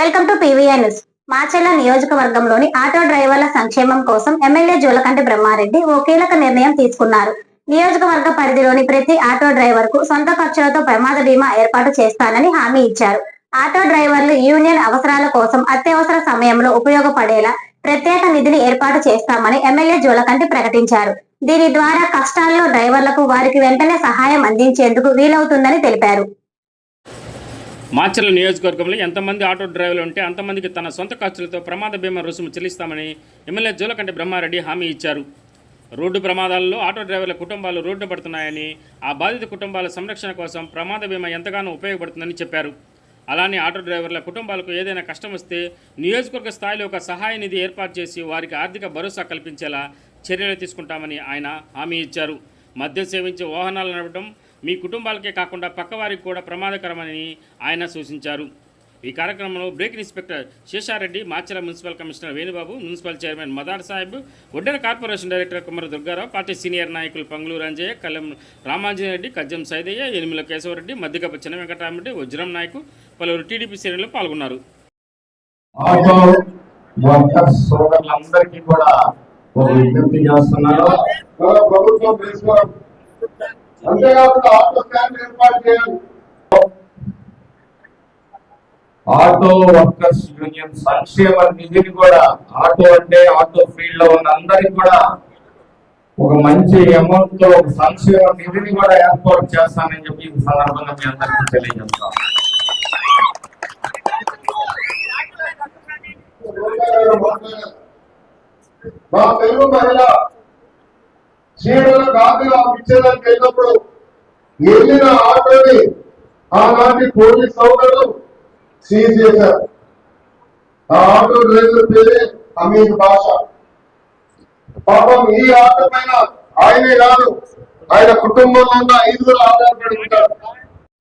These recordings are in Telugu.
Welcome to PVR news. Macherla నియోజకవర్గంలోని ఆటో డ్రైవర్ల సంక్షేమం కోసం ఎమ్మెల్యే జోలకంటి బ్రహ్మారెడ్డి ఓ కీలక నిర్ణయం తీసుకున్నారు. నియోజకవర్గ పరిధిలోని ప్రతి ఆటో డ్రైవర్కు సొంత ఖర్చులతో ప్రమాద బీమా ఏర్పాటు చేస్తానని హామీ ఇచ్చారు. ఆటో డ్రైవర్లు యూనియన్ అవసరాల కోసం అత్యవసర సమయంలో ఉపయోగపడేలా ప్రత్యేక నిధిని ఏర్పాటు చేస్తామని ఎమ్మెల్యే జోలకంటి ప్రకటించారు. దీని ద్వారా కష్టాల్లో డ్రైవర్లకు వారికి వెంటనే సహాయం అందించేందుకు వీలవుతుందని తెలిపారు. మాచర్ల నియోజకవర్గంలో ఎంతమంది ఆటో డ్రైవర్లు ఉంటే అంతమందికి తన సొంత ఖర్చులతో ప్రమాద బీమా రుసుము చెల్లిస్తామని ఎమ్మెల్యే జోలకంటి బ్రహ్మారెడ్డి హామీ ఇచ్చారు. రోడ్డు ప్రమాదాల్లో ఆటో డ్రైవర్ల కుటుంబాలు రోడ్డు పడుతున్నాయని ఆ బాధిత కుటుంబాల సంరక్షణ కోసం ప్రమాద బీమా ఎంతగానో ఉపయోగపడుతుందని చెప్పారు. అలానే ఆటో డ్రైవర్ల కుటుంబాలకు ఏదైనా కష్టం వస్తే నియోజకవర్గ స్థాయిలో ఒక సహాయ నిధి ఏర్పాటు చేసి వారికి ఆర్థిక భరోసా కల్పించేలా చర్యలు తీసుకుంటామని ఆయన హామీ ఇచ్చారు. మద్యం సేవించి వాహనాలు నడపడం మీ కుటుంబాలకే కాకుండా పక్కవారికి కూడా ప్రమాదకరమని ఆయన సూచించారు. ఈ కార్యక్రమంలో break inspector Seshareddy Machala municipal commissioner Venubabu municipal chairman Madar Saheb Oddena corporation director Kummara Durgarao party senior నాయకులు పంగులూరు అంజయ్య కల్లెం రామాంజనేయురెడ్డి కజ్జం సైదయ్య ఎనిమిల కేశవరెడ్డి మధ్యకప్ప చిన్న వెంకటరామరెడ్డి వజ్రం నాయకు పలువురు టీడీపీ శ్రేణులు పాల్గొన్నారు. కూడా ఒక విజ్ఞప్తి ప్రభుత్వం అంతేకాకుండా ఆటో స్టాండ్ ఏర్పాటు చేయాలి. ఆటో వర్కర్స్ యూనియన్ సంక్షేమ నిధిని కూడా ఆటో అంటే ఆటో ఫీల్డ్లో ఉన్న అందరికి కూడా ఒక మంచి అమౌంట్తో ఒక సంక్షేమ నిధిని కూడా ఏర్పాటు చేస్తానని చెప్పి ఈ సందర్భంగా మీ అందరికీ తెలియజేస్తాం. మా తెలుగు మహిళ చీరల గాంధీలో ఇచ్చేదానికి వెళ్ళినప్పుడు వెళ్ళిన ఆటోని ఆనాటి పోలీస్ సోదరులు సీజ్ చేశారు. ఆ ఆటో డ్రైవర్ పేరే అమీర్ భాష పాపం ఈ ఆటో పైన ఆయనే కాదు ఆయన కుటుంబంలో ఉన్న ఐదుగురు ఆధారపడి ఉంటారు.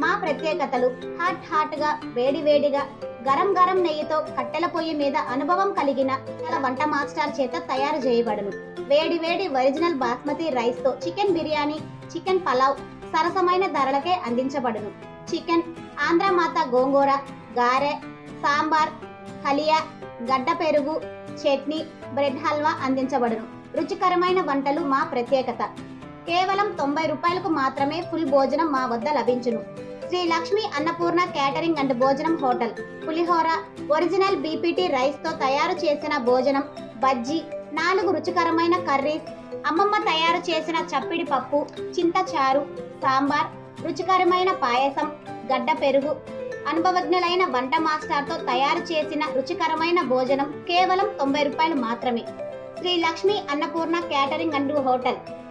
మా ప్రత్యేకతలు హాట్ హాట్గా వేడి వేడిగా గరం గరం నెయ్యితో కట్టెల పొయ్యి మీద అనుభవం కలిగిన వంట మాస్టర్ చేత తయారు చేయబడును. వేడి వేడి ఒరిజినల్ బాస్మతి రైస్తో చికెన్ బిర్యానీ చికెన్ పలావ్ సరసమైన ధరలకే అందించబడును. చికెన్ ఆంధ్రమాత గోంగూర గారె సాంబార్ హలియా గడ్డ పెరుగు చట్నీ బ్రెడ్ హల్వా అందించబడును. రుచికరమైన వంటలు మా ప్రత్యేకత. కేవలం తొంభై రూపాయలకు మాత్రమే ఫుల్ భోజనం మా వద్ద లభించును. శ్రీ లక్ష్మి అన్నపూర్ణ క్యాటరింగ్ అండ్ భోజనం హోటల్ పులిహోర ఒరిజినల్ బీపీటీ రైస్తో తయారు చేసిన భోజనం బజ్జీ నాలుగు రుచికరమైన కర్రీస్ అమ్మమ్మ తయారు చేసిన చప్పిడి పప్పు చింతచారు సాంబార్ రుచికరమైన పాయసం గడ్డ పెరుగు అనుభవజ్ఞులైన వంట మాస్టర్తో తయారు చేసిన రుచికరమైన భోజనం కేవలం తొంభై రూపాయలు మాత్రమే. Shri Lakshmi Annapurna catering and hotel